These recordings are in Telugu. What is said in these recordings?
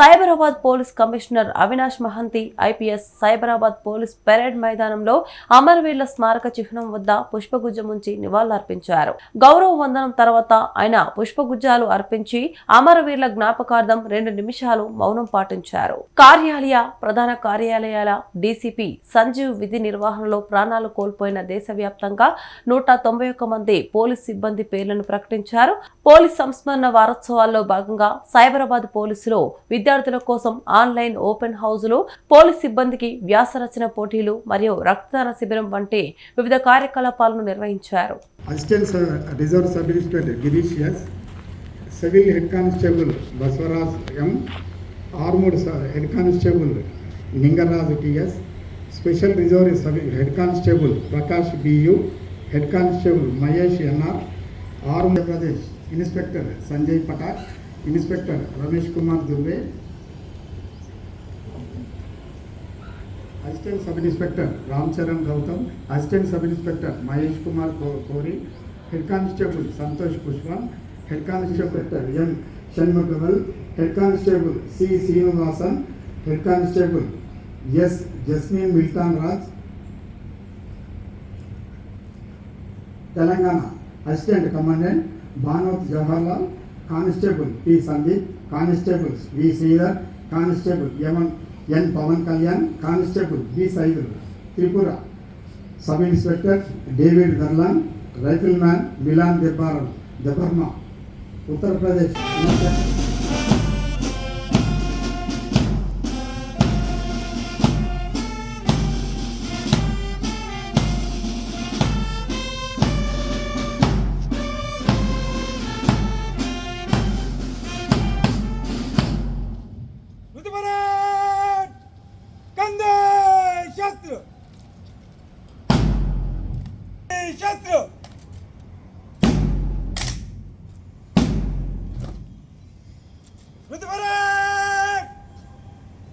Cyberabad police commissioner Avinash Mohanty IPS Cyberabad police parade మైదానంలో అమరవీరుల స్మారక చిహ్నం వద్ద పుష్పగుజ్జం ఉంచి నివాళులర్పించారు. గౌరవ వందనం తర్వాత ఆయన పుష్పగుజ్జాలు అర్పించి అమరవీరుల జ్ఞాపకార్థం రెండు నిమిషాలు మౌనం పాటించారు. కార్యాలయ ప్రధాన కార్యాలయాల డీసీపీ సంజీవ్ విధి నిర్వహణలో ప్రాణాలు కోల్పోయిన దేశవ్యాప్తంగా నూట తొంభై ఒక్క మంది పోలీస్ సిబ్బంది పేర్లను ప్రకటించారు. పోలీస్ సంస్మరణ వారోత్సవాల్లో భాగంగా సైబరాబాద్ పోలీసులో విద్యార్థుల కోసం ఆన్లైన్ ఓపెన్ హౌజులు పోలీస్ సిబ్బందికి వ్యాసరచన పోటీలు మరియు రక్తదాన శిబిరం వంటి వివిధ కార్యకలాపాలను నిర్వహించారు. Reserve sub Girish S civil head constable Basavaraj M armoured head constable Ningaraju TS special reserve sub head constable Prakash BU head constable Mahesh NR armoured Pradesh inspector Sanjay Pathak inspector Ramesh Kumar Durve assistant sub inspector Ram Charan Gautam assistant sub inspector Mahesh Kumar Kori head constable Santosh Pushpa head constable M Shanmukhavel head constable C Srinivasan head constable S Jasmine Milton Raj Telangana assistant commandant Banoth Jawaharlal constable P Sandeep constables V Sridhar constable ఎమన్ N Pawan Kalyan constable B Saidul Tripura sub inspector David Darlong rifleman Milan Debbaram Debbarma Uttar Pradesh. Iniciați-o! Uite,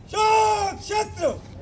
Șut! Șut!